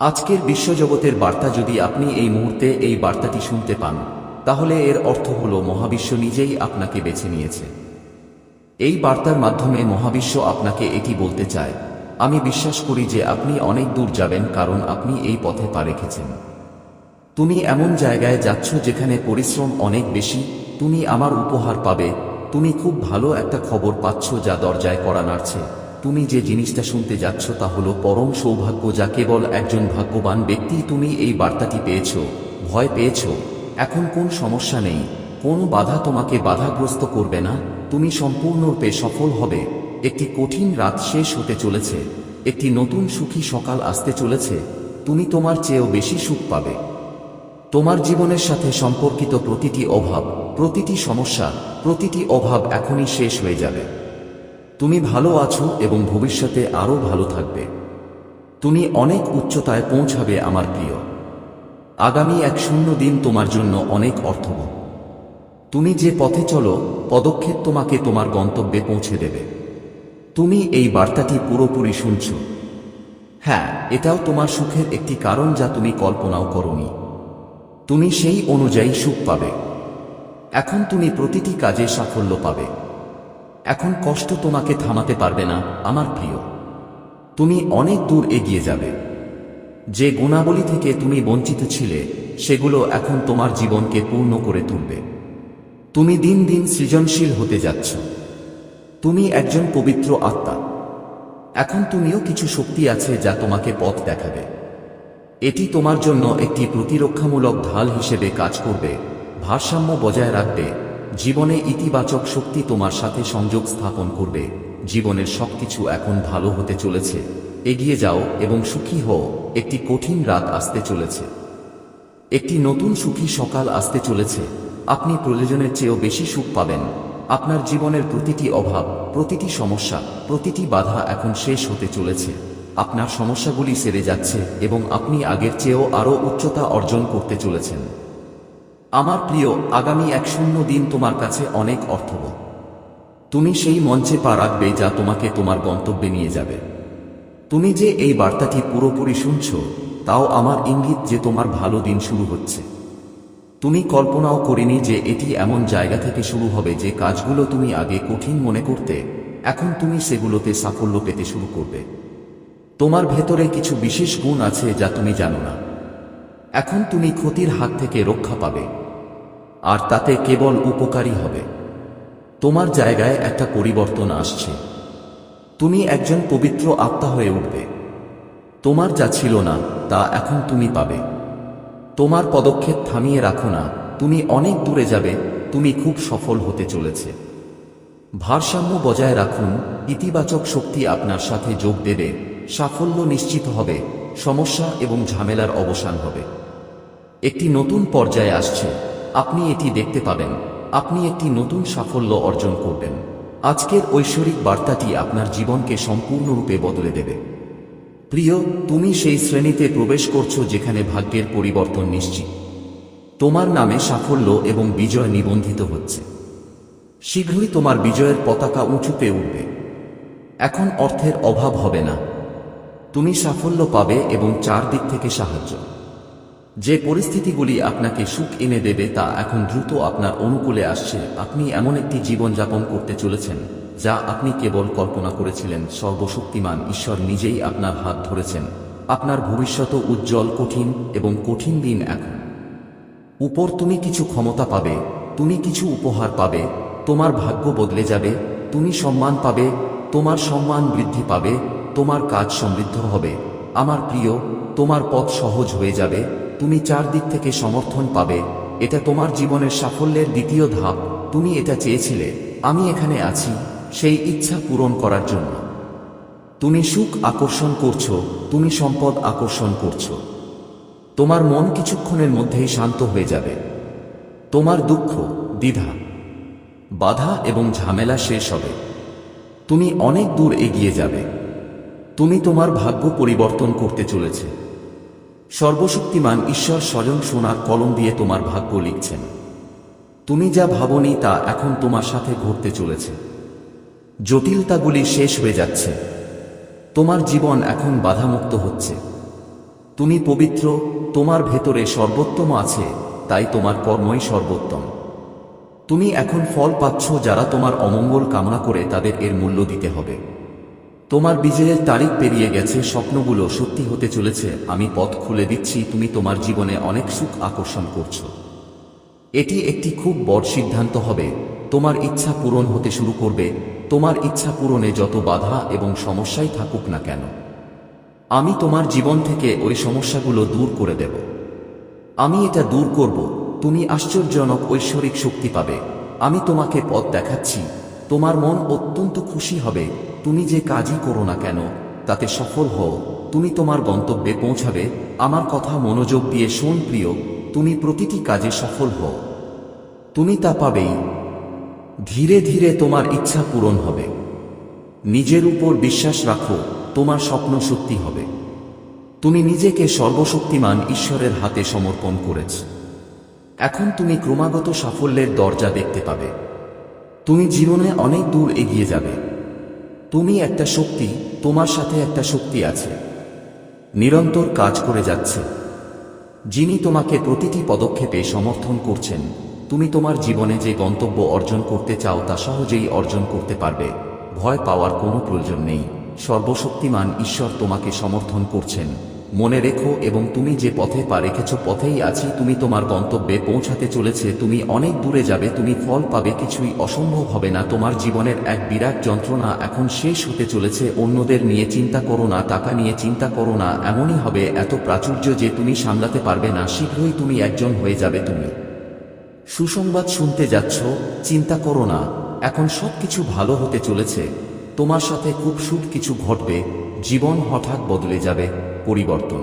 আজকের বিশ্বজগতের বার্তা যদি আপনি এই মুহূর্তে এই বার্তাটি শুনতে পান, তাহলে এর অর্থ হল মহাবিশ্ব নিজেই আপনাকে বেছে নিয়েছে। এই বার্তার মাধ্যমে মহাবিশ্ব আপনাকে এটি বলতে চায়, আমি বিশ্বাস করি যে আপনি অনেক দূর যাবেন কারণ আপনি এই পথে পা রেখেছেন। তুমি এমন জায়গায় যাচ্ছ যেখানে পরিশ্রম অনেক বেশি, তুমি আমার উপহার পাবে, তুমি খুব ভালো একটা খবর পাচ্ছ যা দরজায় করা নাড়ছে। তুমি যে জিনিসটা শুনতে যাচ্ছ তা হলো পরম সৌভাগ্য যা কেবল একজন ভাগ্যবান ব্যক্তি তুমি এই বার্তাটি পেয়েছ, ভয় পেয়েছ। এখন কোন সমস্যা নেই, কোন বাধা তোমাকে বাধাগ্রস্ত করবে না, তুমি সম্পূর্ণরূপে সফল হবে। একটি কঠিন রাত শেষ হতে চলেছে, একটি নতুন সুখী সকাল আসতে চলেছে, তুমি তোমার চেয়েও বেশি সুখ পাবে। তোমার জীবনের সাথে সম্পর্কিত প্রতিটি অভাব, প্রতিটি সমস্যা, প্রতিটি অভাব এখনই শেষ হয়ে যাবে। তুমি ভালো আছো এবং ভবিষ্যতে আরও ভালো থাকবে। তুমি অনেক উচ্চতায় পৌঁছাবে আমার প্রিয়। আগামী এক শূন্য দিন তোমার জন্য অনেক অর্থবহ। তুমি যে পথে চলো, পদক্ষেপ তোমাকে তোমার গন্তব্যে পৌঁছে দেবে। তুমি এই বার্তাটি পুরোপুরি শুনছ। হ্যাঁ এটাও তোমার সুখের একটি কারণ যা তুমি কল্পনাও করনি। তুমি সেই অনুযায়ী সুখ পাবে। এখন তুমি প্রতিটি কাজে সাফল্য পাবে। এখন কষ্ট তোমাকে থামাতে পারবে না, আমার প্রিয়। তুমি অনেক দূর এগিয়ে যাবে। যে গুণাবলী থেকে তুমি বঞ্চিত ছিলে, সেগুলো এখন তোমার জীবনকে পূর্ণ করে তুলবে। তুমি দিন দিন সৃজনশীল হতে যাচ্ছ। তুমি একজন পবিত্র আত্মা। এখন তুমিও কিছু শক্তি আছে যা তোমাকে পথ দেখাবে। এটি তোমার জন্য একটি প্রতিরক্ষামূলক ঢাল হিসেবে কাজ করবে, ভারসাম্য বজায় রাখবে জীবনে ইতিবাচক শক্তি তোমার সাথে সংযোগ স্থাপন করবে। জীবনের সবকিছু এখন ভালো হতে চলেছে। এগিয়ে যাও এবং সুখী হও। একটি কঠিন রাত আসতে চলেছে। একটি নতুন সুখী সকাল আসতে চলেছে। আপনি প্রয়োজনের চেয়েও বেশি সুখ পাবেন। আপনার জীবনের প্রতিটি অভাব, প্রতিটি সমস্যা, প্রতিটি বাধা এখন শেষ হতে চলেছে। আপনার সমস্যাগুলি সেরে যাচ্ছে এবং আপনি আগের চেয়েও আরও উচ্চতা অর্জন করতে চলেছেন। আমার প্রিয়, আগামী এক শূন্য দিন তোমার কাছে অনেক অর্থব তুমি সেই মঞ্চে পা রাখবে যা তোমাকে তোমার গন্তব্যে নিয়ে যাবে। তুমি যে এই বার্তাটি পুরোপুরি শুনছ, তাও আমার ইঙ্গিত যে তোমার ভালো দিন শুরু হচ্ছে। তুমি কল্পনাও করিনি যে এটি এমন জায়গা থেকে শুরু হবে যে কাজগুলো তুমি আগে কঠিন মনে করতে, এখন তুমি সেগুলোতে সাফল্য পেতে শুরু করবে। তোমার ভেতরে কিছু বিশেষ গুণ আছে যা তুমি জানো না। এখন তুমি ক্ষতির হাত থেকে রক্ষা পাবে, আর তাতে কেবল উপকারী হবে। তোমার জায়গায় একটা পরিবর্তন আসছে। তুমি একজন পবিত্র আত্মা হয়ে উঠবে। তোমার যা ছিল না, তা এখন তুমি পাবে। তোমার পদক্ষেপ থামিয়ে রাখো না, তুমি অনেক দূরে যাবে, তুমি খুব সফল হতে চলেছে। ভারসাম্য বজায় রাখুন, ইতিবাচক শক্তি আপনার সাথে যোগ দেবে, সাফল্য নিশ্চিত হবে, সমস্যা এবং ঝামেলার অবসান হবে। একটি নতুন পর্যায়ে আসছে। আপনি এটি দেখতে পাবেন। আপনি একটি নতুন সাফল্য অর্জন করবেন। আজকের ঐশ্বরিক বার্তাটি আপনার জীবনকে সম্পূর্ণরূপে বদলে দেবে। প্রিয়, তুমি সেই শ্রেণীতে প্রবেশ করছ যেখানে ভাগ্যের পরিবর্তন নিশ্চিত। তোমার নামে সাফল্য এবং বিজয় নিবন্ধিত হচ্ছে। শীঘ্রই তোমার বিজয়ের পতাকা উঁচুতে উঠবে। এখন অর্থের অভাব হবে না। তুমি সাফল্য পাবে এবং চারদিক থেকে সাহায্য। যে পরিস্থিতিগুলি আপনাকে সুখ এনে দেবে তা এখন দ্রুত আপনার অনুকূলে আসছে। আপনি এমন একটি জীবন যাপন করতে চলেছেন, যা আপনি কেবল কল্পনা করেছিলেন, সর্বশক্তিমান ঈশ্বর নিজেই আপনার হাত ধরেছেন। আপনার ভবিষ্যৎ উজ্জ্বল, কঠিন এবং কঠিন দিন এখন। উপর তুমি কিছু ক্ষমতা পাবে, তুমি কিছু উপহার পাবে, তোমার ভাগ্য বদলে যাবে, তুমি সম্মান পাবে, তোমার সম্মান বৃদ্ধি পাবে, তোমার কাজ সমৃদ্ধ হবে, আমার প্রিয়, তোমার পথ সহজ হয়ে যাবে তুমি চারদিক থেকে সমর্থন পাবে, এটা তোমার জীবনের সাফল্যের দ্বিতীয় ধাপ, তুমি এটা চেয়েছিলে, আমি এখানে আছি, সেই ইচ্ছা পূরণ করার জন্য। তুমি সুখ আকর্ষণ করছ, তুমি সম্পদ আকর্ষণ করছ। তোমার মন কিছুক্ষণের মধ্যেই শান্ত হয়ে যাবে। তোমার দুঃখ, দ্বিধা, বাধা এবং ঝামেলা শেষ হবে। তুমি অনেক দূর এগিয়ে যাবে। তুমি তোমার ভাগ্য পরিবর্তন করতে চলেছে। সর্বশক্তিমান ঈশ্বর স্বয়ং সোনার কলম দিয়ে তোমার ভাগ্য লিখছেন। তুমি যা ভাবনি তা এখন তোমার সাথে ঘটতে চলেছে। জটিলতাগুলি শেষ হয়ে যাচ্ছে। তোমার জীবন এখন বাধামুক্ত হচ্ছে। তুমি পবিত্র, তোমার ভেতরে সর্বোত্তম আছে, তাই তোমার কর্মই সর্বোত্তম। তুমি এখন ফল পাচ্ছ যারা তোমার অমঙ্গল কামনা করে তাদের এর মূল্য দিতে হবে। তোমার বিজয়ের তারিখ পেরিয়ে গেছে, স্বপ্নগুলো সত্যি হতে চলেছে। আমি পথ খুলে দিচ্ছি, তুমি তোমার জীবনে অনেক সুখ আকর্ষণ করছ। এটি একটি খুব বড় সিদ্ধান্ত হবে। তোমার ইচ্ছা পূরণ হতে শুরু করবে। তোমার ইচ্ছা পূরণে যত বাধা এবং সমস্যাই থাকুক না কেন, আমি তোমার জীবন থেকে ওই সমস্যাগুলো দূর করে দেব। আমি এটা দূর করব। তুমি আশ্চর্যজনক ঐশ্বরিক শক্তি পাবে। আমি তোমাকে পথ দেখাচ্ছি। তোমার মন অত্যন্ত খুশি হবে, তুমি যে কাজই করো না কেন, তাতে সফল হও, তুমি তোমার গন্তব্যে পৌঁছাবে, আমার কথা মনোযোগ দিয়ে শোন প্রিয়, তুমি প্রতিটি কাজে সফল হও। তুমি তা পাবেই। ধীরে ধীরে তোমার ইচ্ছা পূরণ হবে। নিজের উপর বিশ্বাস রাখো, তোমার স্বপ্ন সত্যি হবে। তুমি নিজেকে সর্বশক্তিমান ঈশ্বরের হাতে সমর্পণ করেছ। এখন তুমি ক্রমাগত সাফল্যের দরজা দেখতে পাবে। তুমি জীবনে অনেক দূর এগিয়ে যাবে। তুমি একটা শক্তি, তোমার সাথে একটা শক্তি আছে। নিরন্তর কাজ করে যাচ্ছে। যিনি তোমাকে প্রতিটি পদক্ষেপে সমর্থন করছেন, তুমি তোমার জীবনে যে গন্তব্য অর্জন করতে চাও তা সহজেই অর্জন করতে পারবে। ভয় পাওয়ার কোনো প্রয়োজন নেই। সর্বশক্তিমান ঈশ্বর তোমাকে সমর্থন করছেন। মনে রেখো এবং তুমি যে পথে পা রেখেছ পথেই আছি, তুমি তোমার গন্তব্যে পৌঁছাতে চলেছে, তুমি অনেক দূরে যাবে, তুমি ফল পাবে, কিছুই অসম্ভব হবে না, তোমার জীবনের এক বিরাট যন্ত্রণা এখন শেষ হতে চলেছে, অন্যদের নিয়ে চিন্তা করো না, টাকা নিয়ে চিন্তা করো না, এমনই হবে, এত প্রাচুর্য যে তুমি সামলাতে পারবে না, শীঘ্রই তুমি একজন হয়ে যাবে তুমি। সুসংবাদ শুনতে যাচ্ছ, চিন্তা করো না, এখন সবকিছু ভালো হতে চলেছে, তোমার সাথে খুব সুখ কিছু ঘটবে, জীবন হঠাৎ বদলে যাবে পরিবর্তন।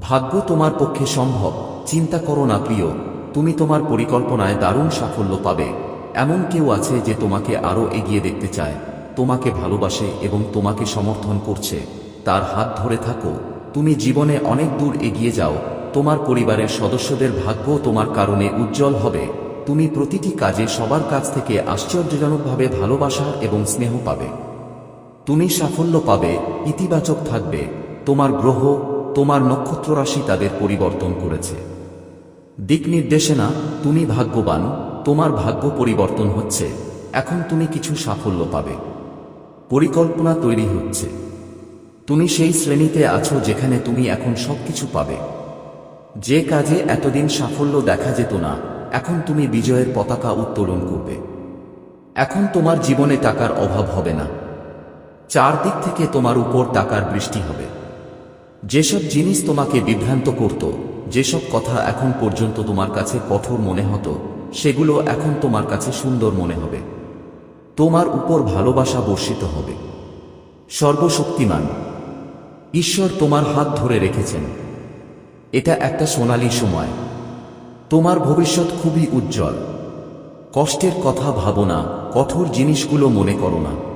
ভাগ্য তোমার পক্ষে সম্ভব, চিন্তা করো না প্রিয়, তুমি তোমার পরিকল্পনায় দারুণ সাফল্য পাবে। এমন কেউ আছে যে তোমাকে আরও এগিয়ে দেখতে চায়, তোমাকে ভালোবাসে এবং তোমাকে সমর্থন করছে। তার হাত ধরে থাকো, তুমি জীবনে অনেক দূর এগিয়ে যাও, তোমার পরিবারের সদস্যদের ভাগ্য তোমার কারণে উজ্জ্বল হবে। তুমি প্রতিটি কাজে সবার কাছ থেকে আশ্চর্যজনকভাবে ভালোবাসা এবং স্নেহ পাবে। তুমি সাফল্য পাবে, ইতিবাচক থাকবে। তোমার গ্রহ, তোমার নক্ষত্র রাশি তাদের পরিবর্তন করেছে। দিক নির্দেশনা তুমি ভাগ্যবান, তোমার ভাগ্য পরিবর্তন হচ্ছে, এখন তুমি কিছু সাফল্য পাবে। পরিকল্পনা তৈরি হচ্ছে। তুমি সেই শ্রেণীতে আছো যেখানে তুমি এখন সবকিছু পাবে। যে কাজে এতদিন সাফল্য দেখা যেত না, এখন তুমি বিজয়ের পতাকা উত্তোলন করবে। এখন তোমার জীবনে টাকার অভাব হবে না। চারদিক থেকে তোমার উপর টাকার বৃষ্টি হবে। যেসব জিনিস তোমাকে বিভ্রান্ত করত, যেসব কথা এখন পর্যন্ত তোমার কাছে কঠোর মনে হতো, সেগুলো এখন তোমার কাছে সুন্দর মনে হবে। তোমার উপর ভালোবাসা বর্ষিত হবে। সর্বশক্তিমান। ঈশ্বর তোমার হাত ধরে রেখেছেন। এটা একটা সোনালি সময়। তোমার ভবিষ্যৎ খুবই উজ্জ্বল। কষ্টের কথা ভাবো না, কঠোর জিনিসগুলো মনে করো না।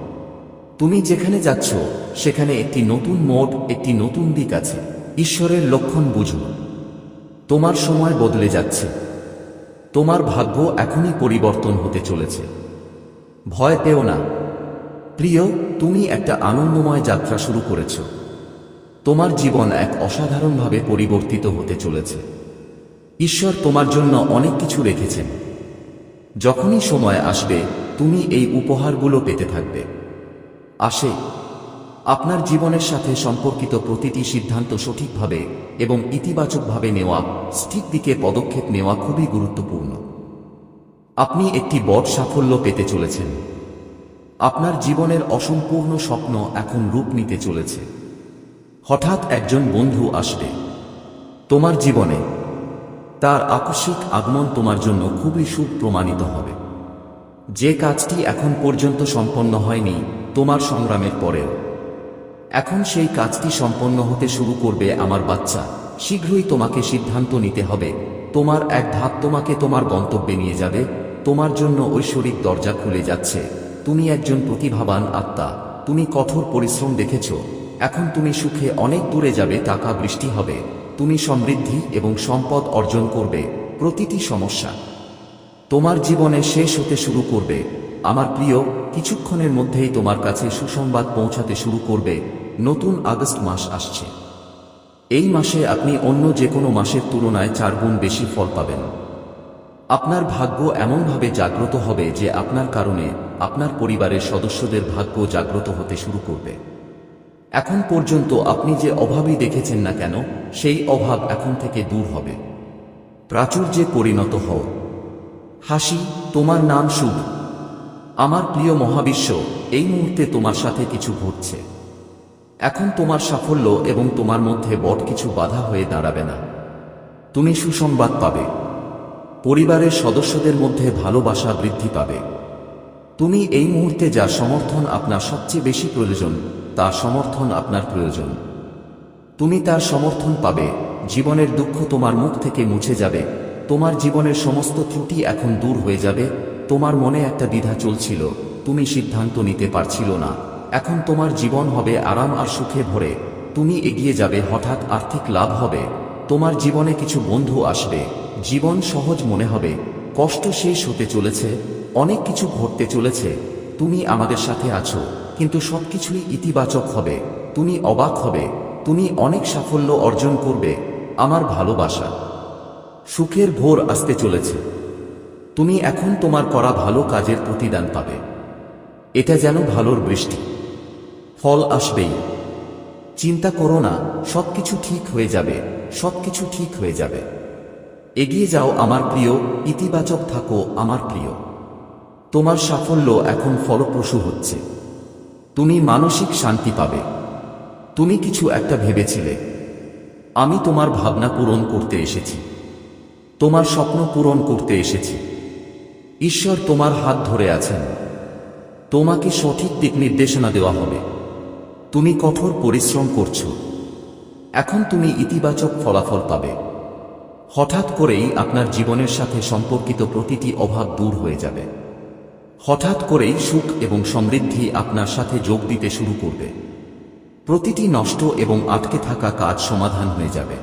তুমি যেখানে যাচ্ছ, সেখানে একটি নতুন মোড একটি নতুন দিক আছে। ঈশ্বরের লক্ষণ বুঝো। তোমার সময় বদলে যাচ্ছে। তোমার ভাগ্য এখনই পরিবর্তন হতে চলেছে। ভয় পেও না। প্রিয়, তুমি একটা আনন্দময় যাত্রা শুরু করেছ। তোমার জীবন এক অসাধারণভাবে পরিবর্তিত হতে চলেছে। ঈশ্বর তোমার জন্য অনেক কিছু রেখেছেন। যখনই সময় আসবে, তুমি এই উপহারগুলো পেতে থাকবে। আসে। আপনার জীবনের সাথে সম্পর্কিত প্রতিটি সিদ্ধান্ত সঠিকভাবে এবং ইতিবাচকভাবে নেওয়া ঠিক দিকে পদক্ষেপ নেওয়া খুবই গুরুত্বপূর্ণ। আপনি একটি বড় সাফল্য পেতে চলেছেন। আপনার জীবনের অসম্পূর্ণ স্বপ্ন এখন রূপ নিতে চলেছে। হঠাৎ একজন বন্ধু আসবে। তোমার জীবনে তার আকস্মিক আগমন তোমার জন্য খুবই সুখ প্রমাণিত হবে। যে কাজটি এখন পর্যন্ত সম্পন্ন হয়নি তোমার সংগ্রামের পরেও। এখন সেই কাজটি সম্পন্ন হতে শুরু করবে আমার বাচ্চা। শীঘ্রই তোমাকে সিদ্ধান্ত নিতে হবে। তোমার এক ধাপ তোমাকে তোমার গন্তব্যে নিয়ে যাবে। তোমার জন্য ঐশ্বরিক দরজা খুলে যাচ্ছে। তুমি একজন প্রতিভাবান আত্মা। তুমি কঠোর পরিশ্রম দেখেছ। এখন তুমি সুখে অনেক দূরে যাবে, টাকা, বৃষ্টি হবে। তুমি সমৃদ্ধি এবং সম্পদ অর্জন করবে। প্রতিটি সমস্যা তোমার জীবনে শেষ হতে শুরু করবে। আমার প্রিয়, কিছুক্ষণের মধ্যেই তোমার কাছে সুসংবাদ পৌঁছাতে শুরু করবে। নতুন আগস্ট মাস আসছে। এই মাসে আপনি অন্য যে কোনো মাসের তুলনায় চার গুণ বেশি ফল পাবেন। আপনার ভাগ্য এমনভাবে জাগ্রত হবে যে আপনার কারণে আপনার পরিবারের সদস্যদের ভাগ্য জাগ্রত হতে শুরু করবে। এখন পর্যন্ত আপনি যে অভাবই দেখেছেন না কেন, সেই অভাব এখন থেকে দূর হবে। প্রাচুর্যে পরিণত হও। হাসি, তোমার নাম শুভ। আমার প্রিয় মহাবিশ্ব, এই মুহূর্তে তোমার সাথে কিছু ঘটছে। এখন তোমার সাফল্য এবং তোমার মধ্যে বট কিছু বাধা হয়ে দাঁড়াবে না। তুমি সুসংবাদ পাবে। পরিবারের সদস্যদের মধ্যে ভালোবাসা বৃদ্ধি পাবে। তুমি এই মুহূর্তে যা সমর্থন আপনার সবচেয়ে বেশি প্রয়োজন, তা সমর্থন আপনার প্রয়োজন। তুমি তার সমর্থন পাবে, জীবনের দুঃখ তোমার মুখ থেকে মুছে যাবে, তোমার জীবনের সমস্ত ত্রুটি এখন দূর হয়ে যাবে তোমার মনে একটা দ্বিধা চলছিল, তুমি সিদ্ধান্ত নিতে পারছিল না। এখন তোমার জীবন হবে আরাম আর সুখে ভরে, তুমি এগিয়ে যাবে, হঠাৎ আর্থিক লাভ হবে। তোমার জীবনে কিছু বন্ধু আসবে, জীবন সহজ মনে হবে, কষ্ট শেষ হতে চলেছে, অনেক কিছু ঘটতে চলেছে, তুমি আমাদের সাথে আছো, কিন্তু সবকিছুই ইতিবাচক হবে, তুমি অবাক হবে, তুমি অনেক সাফল্য অর্জন করবে, আমার ভালোবাসা। সুখের ভোর আসতে চলেছে। তুমি এখন তোমার করা ভালো কাজের প্রতিদান পাবে। এটা যেন ভালোর বৃষ্টি। ফল আসবেই। চিন্তা করো না, সবকিছু ঠিক হয়ে যাবে, সবকিছু ঠিক হয়ে যাবে। এগিয়ে যাও আমার প্রিয়, ইতিবাচক থাকো আমার প্রিয়। তোমার সাফল্য এখন ফলপ্রসূ হচ্ছে। তুমি মানসিক শান্তি পাবে। তুমি কিছু একটা ভেবেছিলে। আমি তোমার ভাবনা পূরণ করতে এসেছি। তোমার স্বপ্ন পূরণ করতে এসেছি। ঈশ্বর তোমার হাত ধরে আছেন। তোমাকে সঠিক দিক নির্দেশনা দেওয়া হবে। তুমি কঠোর পরিশ্রম করছ। এখন তুমি ইতিবাচক ফলাফল পাবে। হঠাৎ করেই আপনার জীবনের সাথে সম্পর্কিত প্রতিটি অভাব দূর হয়ে যাবে। হঠাৎ করেই সুখ এবং সমৃদ্ধি আপনার সাথে যোগ দিতে শুরু করবে। প্রতিটি নষ্ট এবং আটকে থাকা কাজ সমাধান হয়ে যাবে।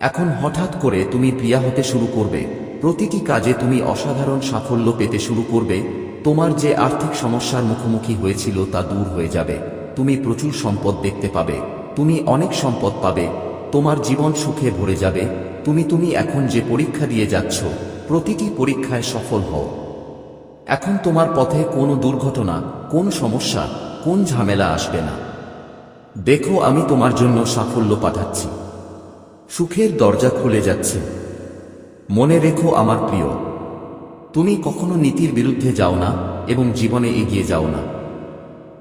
এখন হঠাৎ করে তুমি প্রিয়া হতে শুরু করবে। প্রতিটি কাজে তুমি অসাধারণ সাফল্য পেতে শুরু করবে, তোমার যে আর্থিক সমস্যার মুখোমুখি হয়েছিল তা দূর হয়ে যাবে, তুমি প্রচুর সম্পদ দেখতে পাবে, তুমি অনেক সম্পদ পাবে, তোমার জীবন সুখে ভরে যাবে, তুমি তুমি এখন যে পরীক্ষা দিয়ে যাচ্ছ, প্রতিটি পরীক্ষায় সফল হও। এখন তোমার পথে কোনো দুর্ঘটনা, কোন সমস্যা, কোন ঝামেলা আসবে না। দেখো আমি তোমার জন্য সাফল্য পাঠাচ্ছি। সুখের দরজা খুলে যাচ্ছে। মনে রেখো আমার প্রিয়, তুমি কখনো নীতির বিরুদ্ধে যাও না এবং জীবনে এগিয়ে যাও না।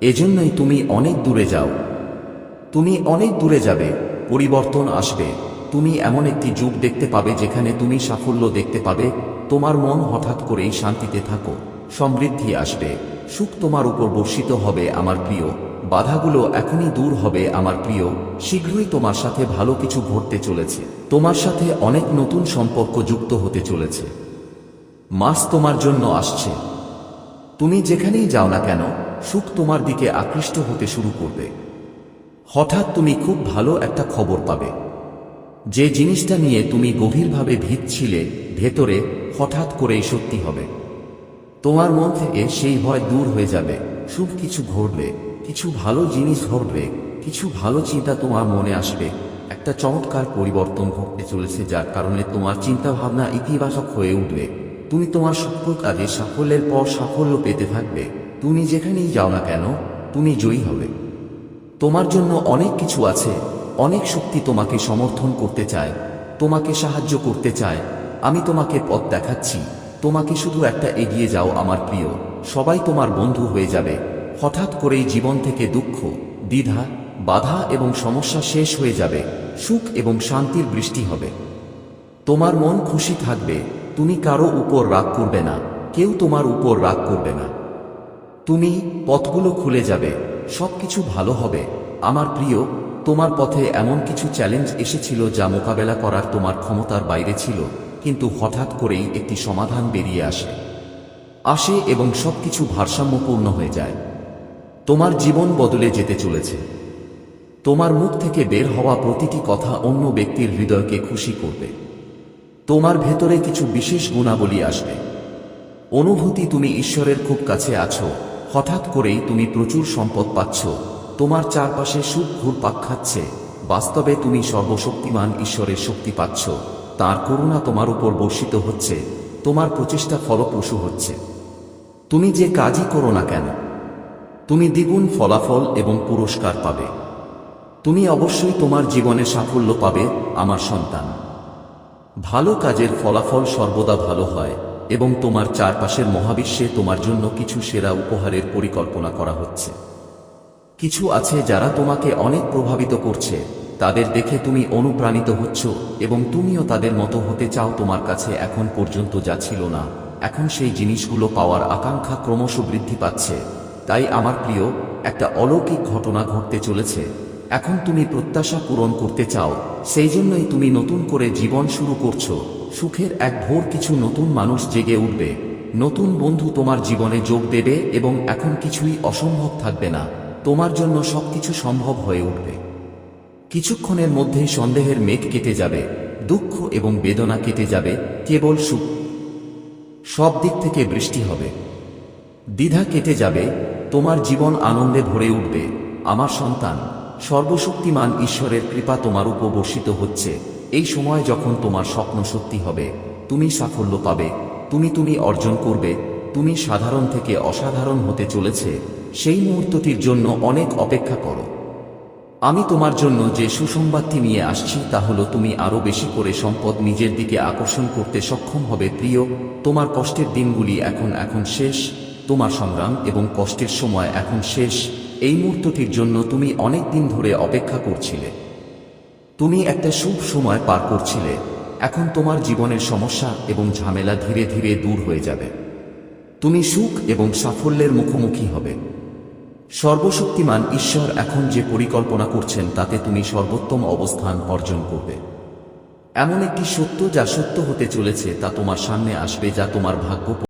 এজন্যই তুমি অনেক দূরে যাও। তুমি অনেক দূরে যাবে, পরিবর্তন আসবে। তুমি এমন একটি যুগ দেখতে পাবে যেখানে তুমি সাফল্য দেখতে পাবে। তোমার মন হঠাৎ করেই শান্তিতে থাকো, সমৃদ্ধি আসবে। সুখ তোমার উপর বর্ষিত হবে, আমার প্রিয়। বাধাগুলো এখনই দূর হবে আমার প্রিয়, শীঘ্রই তোমার সাথে ভালো কিছু ঘটতে চলেছে। তোমার সাথে অনেক নতুন সম্পর্ক যুক্ত হতে চলেছে। মাস তোমার জন্য আসছে। তুমি যেখানেই যাও না কেন, সুখ তোমার দিকে আকৃষ্ট হতে শুরু করবে। হঠাৎ তুমি খুব ভালো একটা খবর পাবে। যে জিনিসটা নিয়ে তুমি গভীরভাবে ভিতছিলে ভেতরে হঠাৎ করেই সত্যি হবে। তোমার থেকে সেই ভয় দূর হয়ে যাবে শুভ কিছু ঘটবে। কিছু ভালো জিনিস ঘটবে, কিছু ভালো চিন্তা তোমার মনে আসবে। একটা চমৎকার পরিবর্তন ঘটতে চলেছে যার কারণে তোমার চিন্তা ভাবনা ইতিবাচক হয়ে উঠবে। তুমি তোমার সকল কাজে সাফল্যের পর সাফল্য পেতে থাকবে। তুমি যেখানেই যাও না কেন, তুমি জয়ী হবে। তোমার জন্য অনেক কিছু আছে। অনেক শক্তি তোমাকে সমর্থন করতে চায়। তোমাকে সাহায্য করতে চায়। আমি তোমাকে পথ দেখাচ্ছি। তোমাকে শুধু একটা এগিয়ে যাও আমার প্রিয়। সবাই তোমার বন্ধু হয়ে যাবে। হঠাৎ করেই জীবন থেকে দুঃখ, দ্বিধা, বাধা এবং সমস্যা শেষ হয়ে যাবে, সুখ এবং শান্তির বৃষ্টি হবে। তোমার মন খুশি থাকবে, তুমি কারও উপর রাগ করবে না, কেউ তোমার উপর রাগ করবে না। তুমি পথগুলো খুলে যাবে, সবকিছু ভালো হবে। আমার প্রিয়, তোমার পথে এমন কিছু চ্যালেঞ্জ এসেছিল যা মোকাবেলা করার তোমার ক্ষমতার বাইরে ছিল, কিন্তু হঠাৎ করেই একটি সমাধান বেরিয়ে আসে। আসে এবং সবকিছু ভারসাম্যপূর্ণ হয়ে যায়। তোমার জীবন বদলে যেতে চলেছে। তোমার মুখ থেকে বের হওয়া প্রতিটি কথা অন্য ব্যক্তির হৃদয়কে খুশি করবে। তোমার ভেতরে কিছু বিশেষ গুণাবলী আসবে। অনুভূতি তুমি ঈশ্বরের খুব কাছে আছো, হঠাৎ করেই তুমি প্রচুর সম্পদ পাচ্ছ, তোমার চারপাশে সুখ ঘুরপাক খাচ্ছে, বাস্তবে তুমি সর্বশক্তিমান ঈশ্বরের শক্তি পাচ্ছ, তার করুণা তোমার উপর বর্ষিত হচ্ছে, তোমার প্রচেষ্টা ফলপ্রসূ হচ্ছে। তুমি যে কাজই করো না কেন তুমি দ্বিগুণ ফলাফল এবং পুরস্কার পাবে। তুমি অবশ্যই তোমার জীবনে সাফল্য পাবে, আমার সন্তান। ভালো কাজের ফলাফল সর্বদা ভালো হয় এবং তোমার চারপাশের মহাবিশ্বে তোমার জন্য কিছু সেরা উপহারের পরিকল্পনা করা হচ্ছে। কিছু আছে যারা তোমাকে অনেক প্রভাবিত করছে, তাদের দেখে তুমি অনুপ্রাণিত হচ্ছ এবং তুমিও তাদের মতো হতে চাও তোমার কাছে এখন পর্যন্ত যা ছিল না। এখন সেই জিনিসগুলো পাওয়ার আকাঙ্ক্ষা ক্রমশ বৃদ্ধি পাচ্ছে। তাই আমার প্রিয়, একটা অলৌকিক ঘটনা ঘটতে চলেছে। এখন তুমি প্রত্যাশা পূরণ করতে চাও, সেই জন্যই তুমি নতুন করে জীবন শুরু করছ। সুখের এক ভোর কিছু নতুন মানুষ জেগে উঠবে। নতুন বন্ধু তোমার জীবনে যোগ দেবে এবং এখন কিছুই অসম্ভব থাকবে না। তোমার জন্য সবকিছু সম্ভব হয়ে উঠবে। কিছুক্ষণের মধ্যেই সন্দেহের মেঘ কেটে যাবে, দুঃখ এবং বেদনা কেটে যাবে, কেবল সুখ। সব দিক থেকে বৃষ্টি হবে। দ্বিধা কেটে যাবে, তোমার জীবন আনন্দে ভরে উঠবে। আমার সন্তান, সর্বশক্তিমান ঈশ্বরের কৃপা তোমার উপর বর্ষিত হচ্ছে। এই সময় যখন তোমার স্বপ্ন সত্যি হবে, তুমি সাফল্য পাবে। তুমি তুমি অর্জন করবে। তুমি সাধারণ থেকে অসাধারণ হতে চলেছে। সেই মুহূর্তটির জন্য অনেক অপেক্ষা করো। আমি তোমার জন্য যে সুসংবাদটি নিয়ে আসছি তা হলো, তুমি আরও বেশি করে সম্পদ নিজের দিকে আকর্ষণ করতে সক্ষম হবে। প্রিয়, তোমার কষ্টের দিনগুলি এখন এখন শেষ। তোমার সংগ্রাম এবং কষ্টের সময় এখন শেষ। এই মুহূর্তটির জন্য তুমি অনেক দিন ধরে অপেক্ষা করছিলে। তুমি একটা শুভ সময় পার করছিলে। এখন তোমার জীবনের সমস্যা এবং ঝামেলা ধীরে ধীরে দূর হয়ে যাবে। তুমি সুখ এবং সাফল্যের মুখোমুখি হবে। সর্বশক্তিমান ঈশ্বর এখন যে পরিকল্পনা করছেন, তাতে তুমি সর্বোত্তম অবস্থান অর্জন করবে। এমন একটি সত্য যা সত্য হতে চলেছে, তা তোমার সামনে আসবে, যা তোমার ভাগ্য